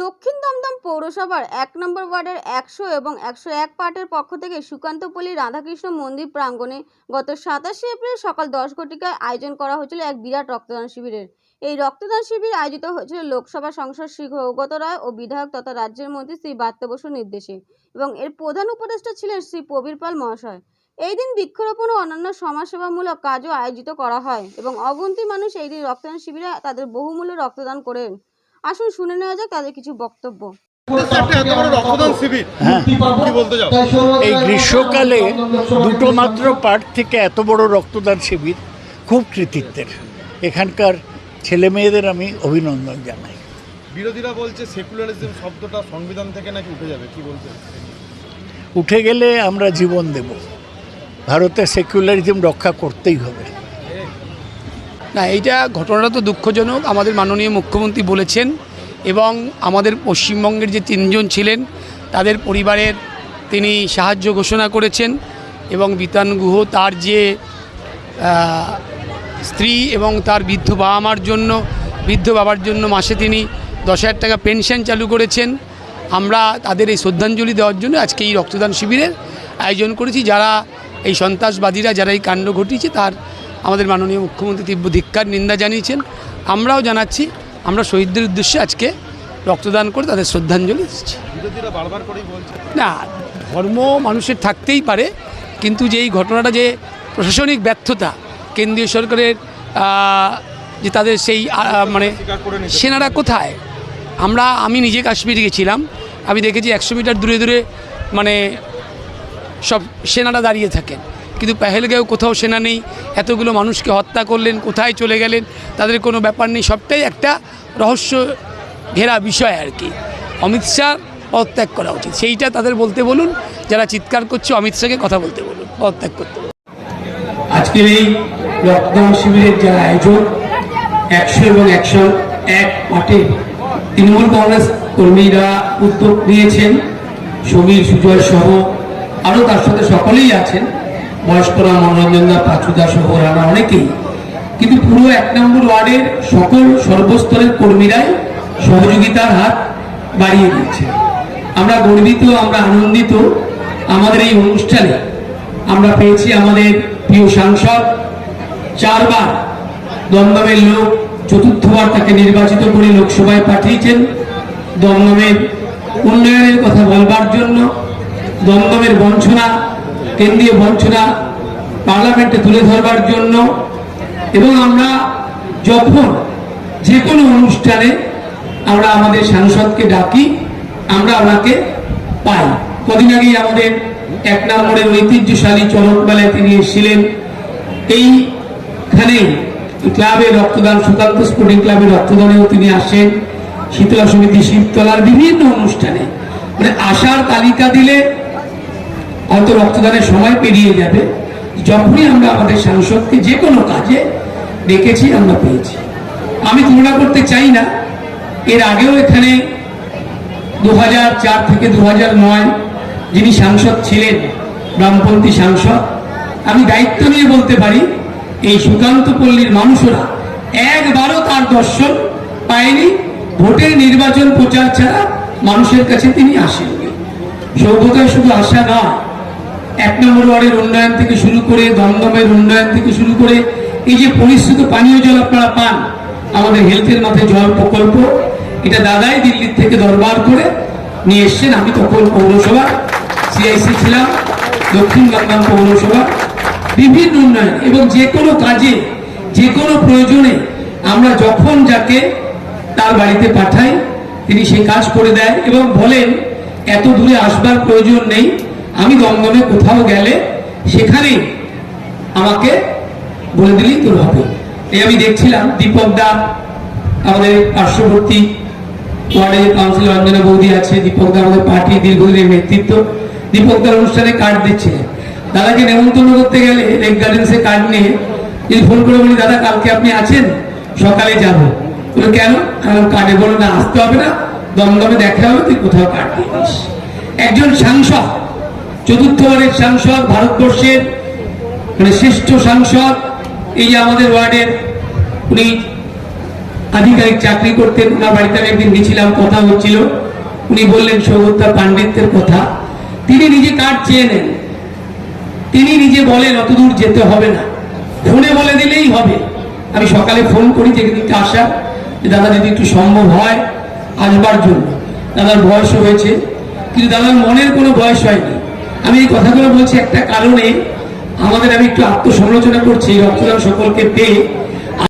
দক্ষিণ দমদম পৌরসভার এক নম্বর ওয়ার্ডের একশো এবং একশো এক পার্টের পক্ষ থেকে সুকান্তপল্লী রাধাকৃষ্ণ মন্দির প্রাঙ্গণে গত সাতাশে এপ্রিল সকাল দশ ঘটিকায় আয়োজন করা হয়েছিল এক বিরাট রক্তদান শিবিরের। এই রক্তদান শিবির আয়োজিত হয়েছিল লোকসভা সংসদ শ্রী সৌগত রায় ও বিধায়ক তথা রাজ্যের মন্ত্রী শ্রী বসুর নির্দেশে এবং এর প্রধান উপদেষ্টা ছিলেন শ্রী প্রবীর পাল মহাশয়। এই দিন বৃক্ষরোপণ ও অন্যান্য সমাজসেবামূলক কাজও আয়োজিত করা হয় এবং অগন্তি মানুষ এই দিন রক্তদান শিবিরে তাদের বহুমূল্য রক্তদান করেন। আসুন শুনে নেওয়া যাক তাদের কিছু বক্তব্য। এত বড় শিবির হ্যাঁ। এই গ্রীষ্মকালে দুটো মাত্র পার্ট থেকে এত বড় রক্তদান শিবির খুব কৃতিত্বের। এখানকার ছেলে মেয়েদের আমি অভিনন্দন জানাই। বিরোধীরা বলছে সেকুলারিজম শব্দটা সংবিধান থেকে নাকি উঠে যাবে কি বলতে উঠে গেলে আমরা জীবন দেব। ভারতের সেকুলারিজম রক্ষা করতেই হবে। না, এইটা ঘটনাটা তো দুঃখজনক। আমাদের মাননীয় মুখ্যমন্ত্রী বলেছেন এবং আমাদের পশ্চিমবঙ্গের যে তিনজন ছিলেন, তাদের পরিবারের তিনি সাহায্য ঘোষণা করেছেন এবং বিতান গুহ তার যে স্ত্রী এবং তার বৃদ্ধ বাবা মার জন্য, বৃদ্ধ বাবার জন্য মাসে তিনি দশ হাজার টাকা পেনশন চালু করেছেন। আমরা তাদের এই শ্রদ্ধাঞ্জলি দেওয়ার জন্য আজকে এই রক্তদান শিবিরের আয়োজন করেছি। যারা এই সন্ত্রাসবাদীরা, যারা এই কাণ্ড ঘটিয়েছে, তার আমাদের মাননীয় মুখ্যমন্ত্রী তীব্র ধিক্কার নিন্দা জানিয়েছেন। আমরাও জানাচ্ছি আমরা শহীদদের উদ্দেশ্যে আজকে রক্তদান করে তাদের শ্রদ্ধাঞ্জলি দিচ্ছি। না ধর্ম মানুষের থাকতেই পারে কিন্তু যে এই ঘটনাটা যে প্রশাসনিক ব্যর্থতা কেন্দ্রীয় সরকারের যে তাদের সেই মানে সেনারা কোথায়? আমরা আমি নিজে কাশ্মীরে গেছিলাম। আমি দেখেছি একশো মিটার দূরে দূরে মানে সব সেনারা দাঁড়িয়ে থাকেন। কিন্তু পেহেলগাঁও কোথাও সেনা নেই। এতগুলো মানুষকে হত্যা করলেন, কোথায় চলে গেলেন, তাদের কোনো ব্যাপার নেই। সবটাই একটা রহস্য ঘেরা বিষয় আর কি। অমিত শাহ পদত্যাগ করা উচিত। সেইটা তাদের বলতে বলুন, যারা চিৎকার করছে অমিত শাহকে কথা বলতে বলুন, পদত্যাগ করতে। আজকের এই রক্তদান শিবিরের যারা আয়োজন একশো এবং একশো এক মাঠে তৃণমূল কংগ্রেস কর্মীরা উদ্যোগ নিয়েছেন। সমীর সুজয় সহ আরও তার সাথে সকলেই আছেন। বয়স্করা মনোরঞ্জন দা পাচুদা সহ রানা অনেকেই। কিন্তু পুরো এক নম্বর ওয়ার্ডের সকল সর্বস্তরের কর্মীরাই সহযোগিতার হাত বাড়িয়ে দিয়েছে। আমরা গর্বিত, আমরা আনন্দিত। আমাদের এই অনুষ্ঠানে আমরা পেয়েছি আমাদের প্রিয় সাংসদ। চারবার দমদমের লোক চতুর্থবার তাকে নির্বাচিত করে লোকসভায় পাঠিয়েছেন। দমদমের উন্নয়নের কথা বলবার জন্য দমদমের বঞ্চনা কেন্দ্রীয় বঞ্চনা পার্লামেন্টে তুলে ধরবার জন্য। এবং আমরা যখন যে কোনো অনুষ্ঠানে আমরা আমাদের সাংসদকে ডাকি, আমরা ওনাকে পাই। কদিন আগেই আমাদের এক নম্বরের ঐতিহ্যশালী চরক মেলায় তিনি এসেছিলেন। এইখানে ক্লাবে রক্তদান, সুকান্ত স্পোর্টিং ক্লাবে রক্তদানেও তিনি আসেন। শীতলা সমিতি, শিবতলার বিভিন্ন অনুষ্ঠানে। মানে আসার তালিকা দিলে হয়তো রক্তদানের সময় পেরিয়ে যাবে। যখনই আমরা আমাদের সাংসদকে যে কোনো কাজে ডেকেছি, আমরা পেয়েছি। আমি তুলনা করতে চাই না। এর আগেও এখানে দু হাজার চার থেকে দু হাজার নয় যিনি সাংসদ ছিলেন, বামপন্থী সাংসদ, আমি দায়িত্ব নিয়ে বলতে পারি, এই সুকান্ত পল্লীর মানুষরা একবারও তার দর্শন পায়নি। ভোটের নির্বাচন প্রচার ছাড়া মানুষের কাছে তিনি আসেননি। সৌভতায় শুধু আসা নয় এক নম্বর ওয়ার্ডের উন্নয়ন থেকে শুরু করে দমদমের উন্নয়ন থেকে শুরু করে এই যে পরিশ্রুত পানীয় জল আপনারা পান, আমাদের হেলথের মাথায় জল প্রকল্প, এটা দাদাই দিল্লির থেকে দরবার করে নিয়ে এসছেন। আমি তখন পৌরসভা, সিআইসি ছিলাম, দক্ষিণ দমদম পৌরসভা, বিভিন্ন উন্নয়ন এবং যে কোনো কাজে, যে কোনো প্রয়োজনে আমরা যখন যাকে তার বাড়িতে পাঠাই, তিনি সেই কাজ করে দেয় এবং বলেন, এত দূরে আসবার প্রয়োজন নেই আমি দমদমে কোথাও গেলে সেখানেই আমাকে বলে দিলেই তোর হবে। এই আমি দেখছিলাম দীপক দা, আমাদের পার্শ্ববর্তী ওয়ার্ডে কাউন্সিলর অঞ্জনা বৌদি আছে, দীপক দা আমাদের পার্টি দীর্ঘদিনের নেতৃত্ব। দীপক দার অনুষ্ঠানে কার্ড দিচ্ছে। দাদাকে নেমন্তন্ন করতে গেলে লেক গার্ডেন্সে কার্ড নিয়ে যদি ফোন করে বলি, দাদা, কালকে আপনি আছেন? সকালে যাব। বলে, কেন? কারণ কার্ডে বলো না, আসতে হবে না। দমদমে দেখা হবে, তুই কোথাও কার্ড দিয়ে একজন সাংসদ চতুর্থবারের সাংসদ ভারতবর্ষের মানে শ্রেষ্ঠ সাংসদ, এই যে আমাদের ওয়ার্ডের, উনি আধিকারিক চাকরি করতেন, ওনার বাড়িতে আমি একদিন গেছিলাম, কথা হচ্ছিল। উনি বললেন, সৌগত্যা পাণ্ডিত্যের কথা। তিনি নিজে কার্ড চেয়ে নেন। তিনি নিজে বলেন, অত দূর যেতে হবে না। ফোনে বলে দিলেই হবে। আমি সকালে ফোন করি, যে দিনটা আসা যে দাদা যদি একটু সম্ভব হয় আসবার জন্য। দাদার বয়স হয়েছে, কিন্তু দাদার মনের কোনো বয়স হয়নি। আমি এই কথাগুলো বলছি একটা কারণে। আমাদের আমি একটু আত্মসমালোচনা করছি রক্তদান সকলকে পেয়ে